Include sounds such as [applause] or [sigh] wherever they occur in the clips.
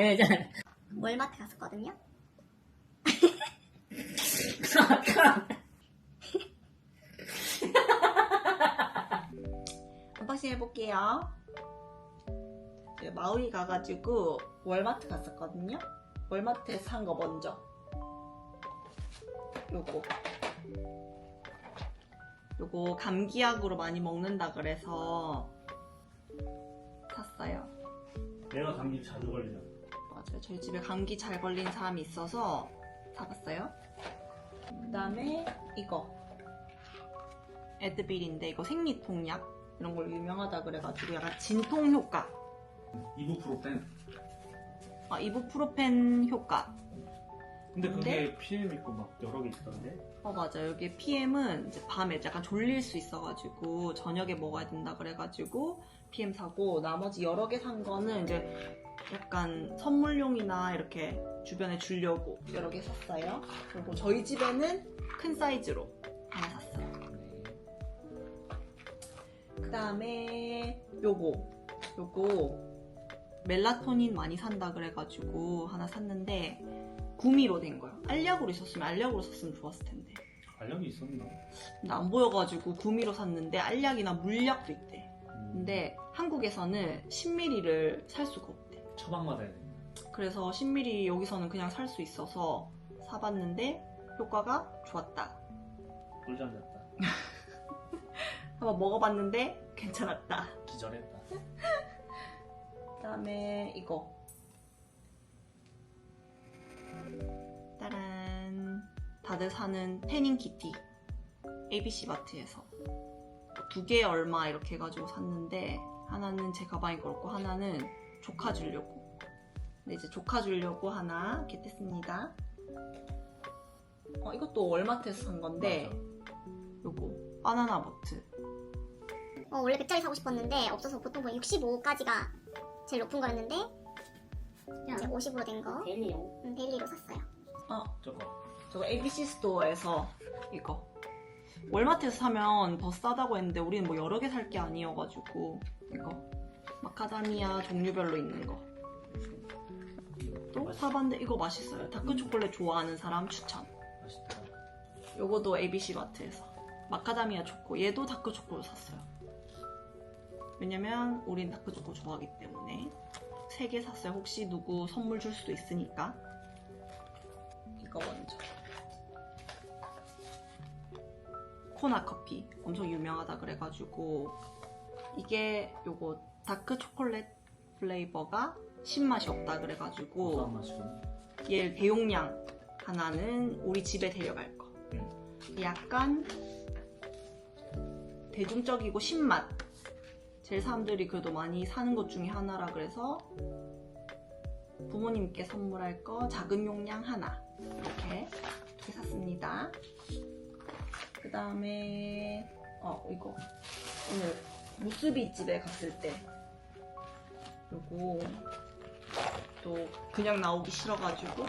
예, 자, 월마트 갔었거든요. [laughs] 언박싱 해볼게요. 이제 마우이 가가지고 월마트 갔었거든요. 월마트에서 산 거 먼저. 요거. 요거 감기약으로 많이 먹는다 그래서 샀어요. 내가 감기 자주 걸리잖아. 맞아요. 저희 집에 감기 잘 걸린 사람이 있어서 사봤어요. 그 다음에 이거. 에드빌인데 이거 생리통약 이런 걸 유명하다 그래가지고 약간 진통 효과. 이부프로펜. 아, 이부프로펜 효과. 근데 그게? PM 있고 막 여러 개 있던데. 어, 맞아요. 여기 PM은 이제 밤에 약간 졸릴 수 있어가지고 저녁에 먹어야 된다 그래가지고 PM 사고 나머지 여러 개 산 거는 이제 약간 선물용이나 이렇게 주변에 주려고 여러 개 샀어요. 그리고 저희 집에는 큰 사이즈로 하나 샀어요. 그 다음에 요거 요거 멜라토닌 많이 산다 그래가지고 하나 샀는데 구미로 된 거예요. 알약으로 있었으면 알약으로 샀으면 좋았을 텐데. 알약이 있었나? 근데 안 보여가지고 구미로 샀는데 알약이나 물약도 있대. 음, 근데 한국에서는 10ml를 살 수가 없대. 처방 맞아야 돼. 그래서 10ml 여기서는 그냥 살 수 있어서 사봤는데 효과가 좋았다. 꿀잠 잤다. [laughs] 한번 먹어봤는데 괜찮았다. 기절했다. [laughs] 그다음에 이거. 따란. 다들 사는 태닝 키티. ABC 마트에서. 두 개 얼마 이렇게 해가지고 샀는데, 하나는 제 가방에 걸고, 하나는 조카 주려고. 근데 이제 조카 주려고 하나 겟했습니다. 어, 이것도 월마트에서 산 건데, 요거. 바나나 보트. 어, 원래 100짜리 사고 싶었는데 없어서 보통 보면 65까지가 제일 높은 거였는데 이제 50으로 된 거. 데일리용. 음, 데일리로 샀어요. 어, 저거. 저거 ABC 스토어에서 이거 월마트에서 사면 더 싸다고 했는데 우리는 뭐 여러 개 살 게 아니어가지고 이거 마카다미아 종류별로 있는 거. 또 사봤는데 이거 맛있어요. 다크 초콜릿 좋아하는 사람 추천. 맛있다. 요거도 ABC 마트에서 마카다미아 초코. 얘도 다크 초코로 샀어요. 왜냐면 우린 다크 초코 좋아하기 때문에 세 개 샀어요. 혹시 누구 선물 줄 수도 있으니까. 이거 먼저. 코나 커피 엄청 유명하다 그래가지고 이게 요거 다크 초콜릿 플레이버가 신맛이 없다 그래가지고. 얘 대용량 하나는 우리 집에 데려갈 거. 약간 대중적이고 신맛. 제일 사람들이 그래도 많이 사는 것 중에 하나라 그래서 부모님께 선물할 거 작은 용량 하나 이렇게 두개 샀습니다. 그 다음에 어 이거 오늘 무스비 집에 갔을 때 요거 또 그냥 나오기 싫어가지고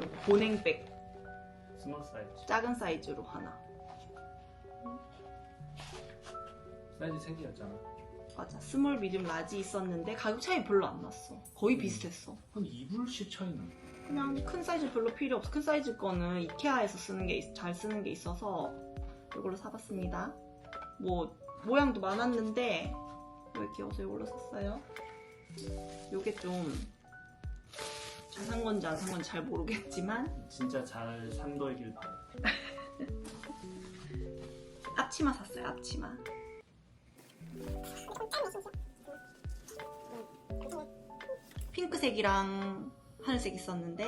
요거 보냉백. 스몰 사이즈. 작은 사이즈로 하나. 사이즈 3개였잖아. 맞아. 스몰 미디움 라지 있었는데 가격 차이 별로 안 났어. 거의 비슷했어. 한 2불씩 차이 나. 그냥 큰 사이즈 별로 필요 없어. 큰 사이즈 거는 이케아에서 쓰는 게 잘 쓰는 게 있어서 이걸로 사봤습니다. 뭐 모양도 많았는데 왜 귀여워서 이걸로 샀어요 요게 좀 잘 산 건지 안 산 건지 잘 모르겠지만 진짜 잘 산 거이길 바래. 앞치마 샀어요 앞치마 핑크색이랑 하늘색 있었는데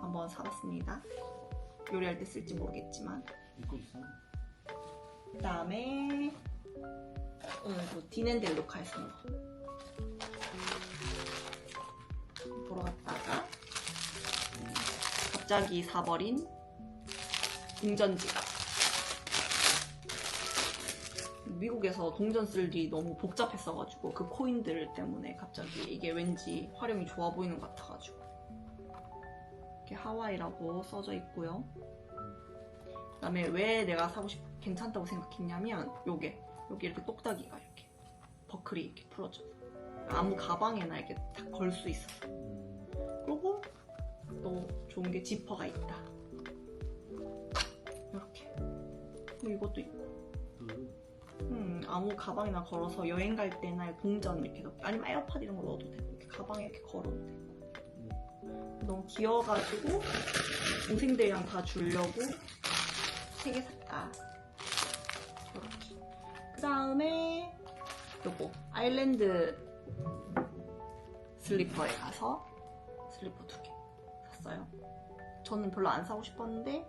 한번 사봤습니다. 요리할 때 쓸지 모르겠지만 입고 있어. 그 다음에 오늘도 디넨델로카에서 산 거. 보러 갔다가 갑자기 사버린 동전 지갑. 미국에서 동전 쓸 일이 너무 복잡했어가지고 그 코인들 때문에 갑자기 이게 왠지 활용이 좋아 보이는 것 같아가지고 이렇게 하와이라고 써져 있고요. 그 다음에 왜 내가 사고 싶 괜찮다고 생각했냐면 요게 여기 이렇게 똑딱이가 이렇게 버클이 이렇게 풀어져 아무 가방에나 이렇게 다 걸 수 있어. 음, 그리고 또 좋은 게 지퍼가 있다. 이렇게. 그리고 이것도 있고. 음. 음, 아무 가방이나 걸어서 여행 갈 때나 동전 이렇게 넣고 아니면 에어팟 이런 거 넣어도 되고 이렇게 가방에 이렇게 걸어도 되고 너무 귀여워가지고 동생들이랑 다 주려고 세 개 샀다 다음에 요거 아일랜드 슬리퍼에 가서 슬리퍼 두 개 샀어요 저는 별로 안 사고 싶었는데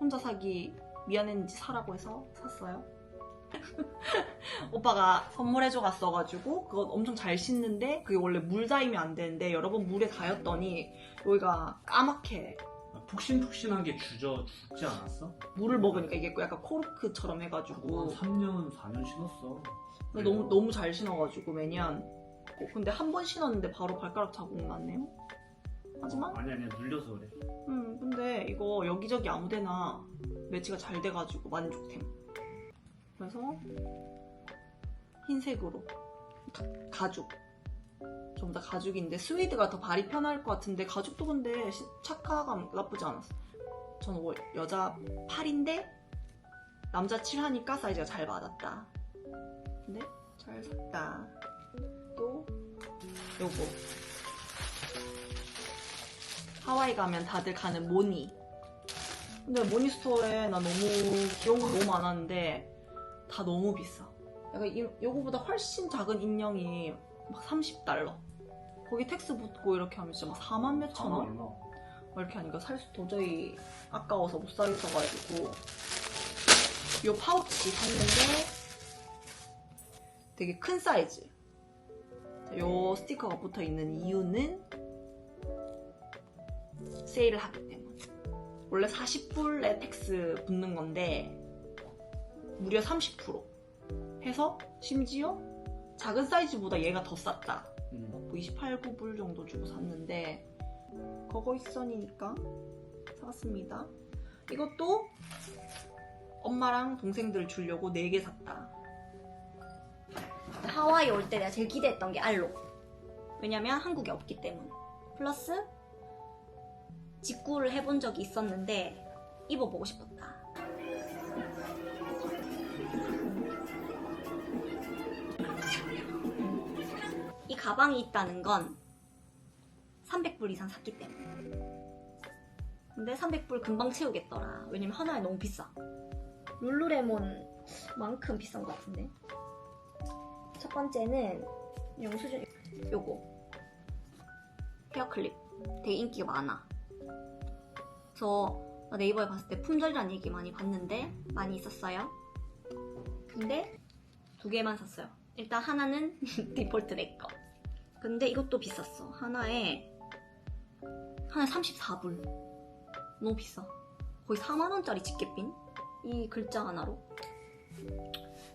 혼자 사기 미안했는지 사라고 해서 샀어요. [laughs] 오빠가 선물해줘 갔어가지고 그거 엄청 잘 씻는데 그게 원래 물 닿으면 안 되는데 여러 번 물에 닿였더니 여기가 까맣게 아, 푹신푹신한 게 주저 죽지 않았어? 물을 먹으니까 이게 약간 코르크처럼 해가지고 3년, 4년 신었어. 근데 너무 너무 잘 신어가지고 매년 어, 근데 한 번 신었는데 바로 발가락 자국 났네요. 하지만 아니 아니야 눌려서 그래. 음, 근데 이거 여기저기 아무데나 매치가 잘 돼가지고 만족템. 그래서 흰색으로 가, 가죽. 다 가죽인데 스웨이드가 더 발이 편할 것 같은데 가죽도 근데 시- 착화감 나쁘지 않았어. 저는 뭐 여자 8인데 남자 7 하니까 사이즈가 잘 맞았다. 근데 잘 샀다. 또 요거 하와이 가면 다들 가는 모니. 근데 모니 스토어에 나 너무 귀여운 거 너무 많았는데 다 너무 비싸. 약간 이, 요거보다 훨씬 작은 인형이 막 30달러. 거기 텍스 붙고 이렇게 하면 진짜 막 4만 몇천 원? 막 이렇게 하니까 살 수 도저히 아까워서 못 사겠어가지고 요 파우치 샀는데 되게 큰 사이즈. 요 스티커가 붙어 있는 이유는 세일을 하기 때문에. 원래 40불에 텍스 붙는 건데 무려 30% 해서 심지어 작은 사이즈보다 얘가 더 쌌다. 음. 뭐 28, 9불 정도 주고 샀는데 그거 있선이니까 사봤습니다. 이것도 엄마랑 동생들 주려고 4개 샀다. 하와이 올 때 내가 제일 기대했던 게 알로. 왜냐면 한국에 없기 때문. 플러스 직구를 해본 적이 있었는데 입어보고 싶었다. 가방이 있다는 건 300불 이상 샀기 때문에. 근데 300불 금방 채우겠더라. 왜냐면 하나에 너무 비싸. 룰루레몬만큼 비싼 것 같은데. 첫 번째는 영수증 요거 헤어클립 되게 인기가 많아. 나 네이버에 봤을 때 품절이라는 얘기 많이 봤는데 많이 있었어요. 근데 두 개만 샀어요. 일단 하나는 [laughs] 디폴트 내 거. 근데 이것도 비쌌어. 하나에 하나에 34불. 너무 비싸. 거의 4만 원짜리 집게핀? 이 글자 하나로.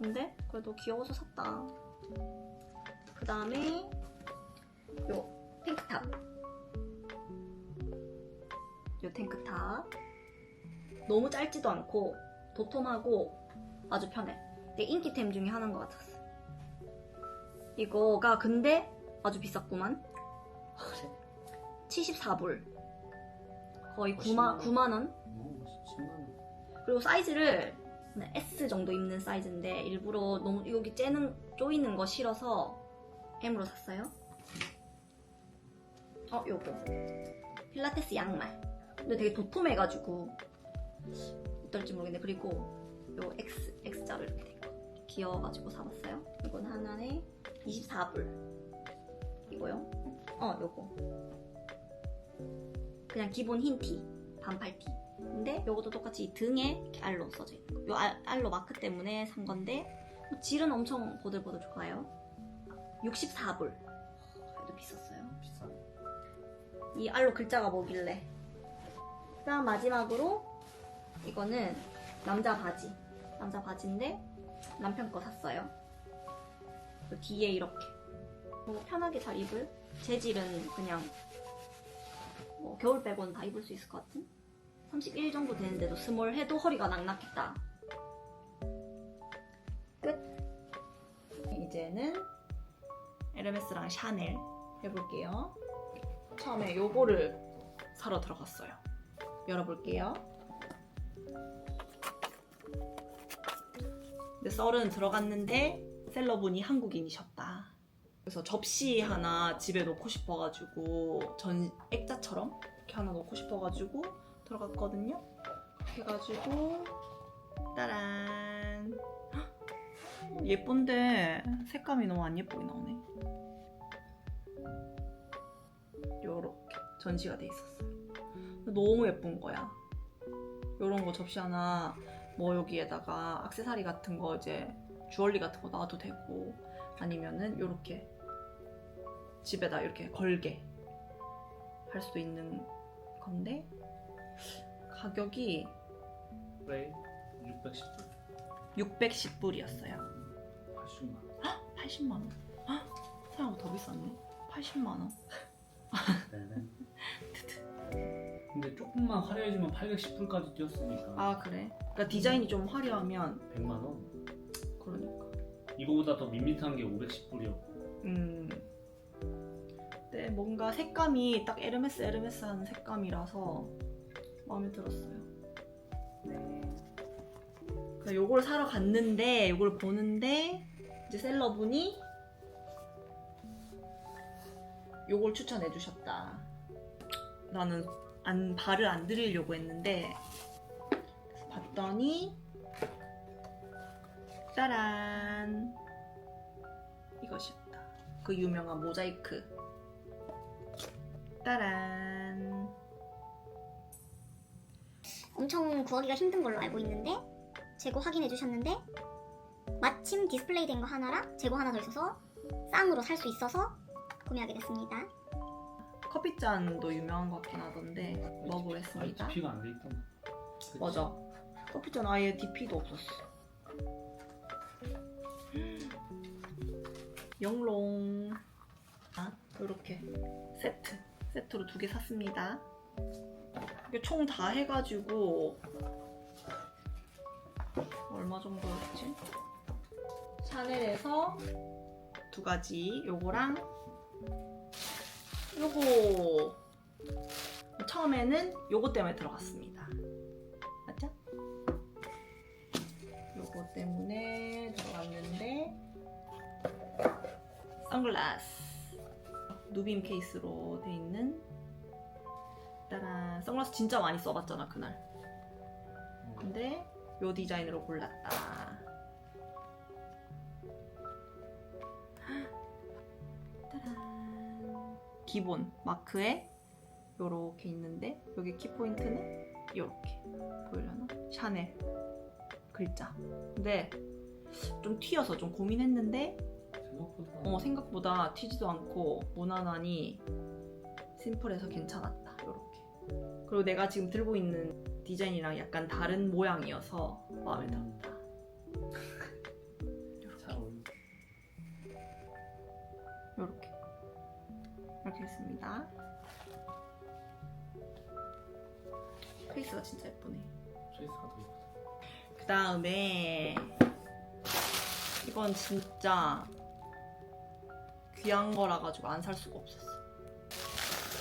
근데 그래도 귀여워서 샀다. 그 다음에 요 탱크탑. 요 탱크탑. 너무 짧지도 않고 도톰하고 아주 편해. 내 인기템 중에 하나인 것 같았어. 이거가 근데 아주 비쌌구만. 74불. 거의 9만, 9만 원? 오, 10만 원. 그리고 사이즈를 S 정도 입는 사이즈인데 일부러 너무 여기 째는 조이는 거 싫어서 M으로 샀어요. 어 요거 필라테스 양말. 근데 되게 도톰해가지고 어떨지 모르겠네. 그리고 요 X X자로 이렇게 된 거. 귀여워가지고 사봤어요. 이건 하나에 24불. 이거요. 어 요거. 그냥 기본 흰 티, 반팔 티. 근데 요것도 똑같이 이 등에 알로 써져 있는 거. 요 알, 알로 마크 때문에 산 건데 뭐 질은 엄청 보들보들 좋아요. 64불. 그래도 비쌌어요. 비싸. 이 알로 글자가 뭐길래. 그다음 마지막으로 이거는 남자 바지. 남자 바지인데 남편 거 샀어요. 그 뒤에 이렇게 뭐 편하게 잘 입을 재질은 그냥 뭐 겨울 빼고는 다 입을 수 있을 것 같은 31 정도 되는데도 스몰 해도 허리가 낭낭했다. 끝. 이제는 에르메스랑 샤넬 해볼게요. 처음에 요거를 사러 들어갔어요. 열어볼게요. 근데 썰은 들어갔는데 셀러분이 한국인이셨다. 그래서 접시 하나 집에 놓고 싶어가지고 전 액자처럼 이렇게 하나 놓고 싶어가지고 들어갔거든요. 해가지고 따란 헉, 예쁜데 색감이 너무 안 예쁘게 나오네. 요렇게 전시가 돼 있었어요. 너무 예쁜 거야. 요런 거 접시 하나 뭐 여기에다가 액세서리 같은 거 이제 주얼리 같은 거 놔도 되고 아니면은 요렇게 집에다 이렇게 걸게 할 수도 있는 건데 가격이 그래 610불 610불이었어요. 80만 원 80만 원. 생각보다 더 비쌌네. 80만 원. [laughs] 네네 근데 조금만 화려해지면 810불까지 뛰었으니까 아 그래? 그러니까 디자인이 좀 화려하면 100만 원 그러니까. 이거보다 더 밋밋한 게 510불이었고 음. 네, 뭔가 색감이 딱 에르메스 에르메스 하는 색감이라서 마음에 들었어요. 네. 요걸 사러 갔는데 요걸 보는데 이제 셀러분이 요걸 추천해 주셨다. 나는 안 발을 안 들이려고 했는데 봤더니 짜란 이것이었다. 그 유명한 모자이크. 따란. 엄청 구하기가 힘든 걸로 알고 있는데 재고 확인해 주셨는데 마침 디스플레이 된 거 하나랑 재고 하나 더 있어서 쌍으로 살 수 있어서 구매하게 됐습니다. 커피잔도 유명한 것 같긴 하던데 먹어보겠습니다. DP가 안 돼 있던 그치? 맞아. 커피잔 아예 DP도 없었어. [gasps] 영롱. 아, 이렇게 세트. 세트로 두 개 샀습니다. 이게 총 다 해가지고 얼마 정도였지? 샤넬에서 두 가지 요거랑 요거 처음에는 요거 때문에 들어갔습니다. 맞죠? 요거 때문에 들어갔는데 선글라스 누빔 케이스로 돼 있는? 따란 선글라스 진짜 많이 써봤잖아 그날. 어, 근데 요 디자인으로 골랐다. [gasps] 따란. 기본 마크에 요렇게 있는데 여기 키포인트는 요렇게 보이려나? 샤넬 글자. 근데 좀 튀어서 좀 고민했는데 생각보다 어, 생각보다 튀지도 않고 무난하니 심플해서 괜찮았다. 요렇게. 그리고 내가 지금 들고 있는 디자인이랑 약간 다른 모양이어서 마음에 들었다 잘 어울려 요렇게. 이렇게 했습니다. 케이스가 진짜 예쁘네. 트레이스가 더 예쁘다. 그 다음에 이건 진짜 귀한 거라 가지고 안 살 수가 없었어.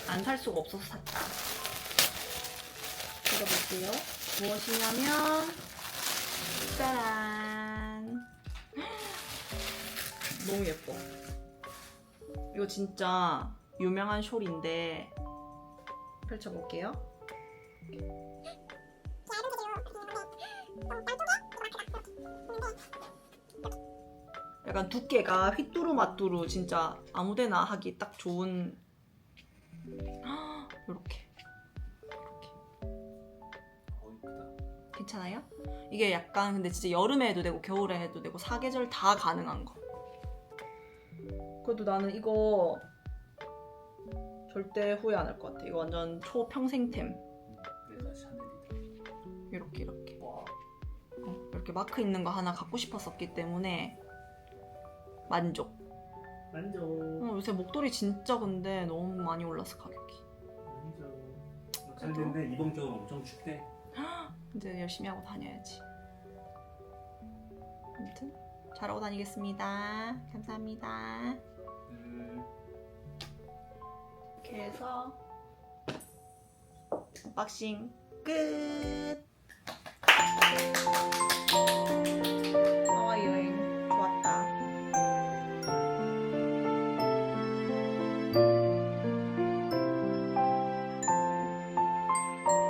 안 살 수가 없어서 샀다. 읽어볼게요. 무엇이냐면 짜란. [gasps] 너무 예뻐. 이거 진짜 유명한 숄인데 펼쳐볼게요. 약간 두께가 휘뚜루마뚜루 진짜 아무데나 하기 딱 좋은 이렇게 괜찮아요? 이게 약간 근데 진짜 여름에 해도 되고 겨울에 해도 되고 사계절 다 가능한 거. 그래도 나는 이거 절대 후회 안 할 것 같아. 이거 완전 초평생템. 이렇게 이렇게 와 어, 이렇게 마크 있는 거 하나 갖고 싶었었기 때문에 만족. 만족. 어, 요새 목도리 진짜 근데 너무 많이 올랐어 가격이. 만족. 잘 됐네. 이번 겨울 엄청 춥대. [gasps] 이제 열심히 하고 다녀야지. 아무튼 잘하고 다니겠습니다. 감사합니다. 네. 이렇게 해서 박싱 끝.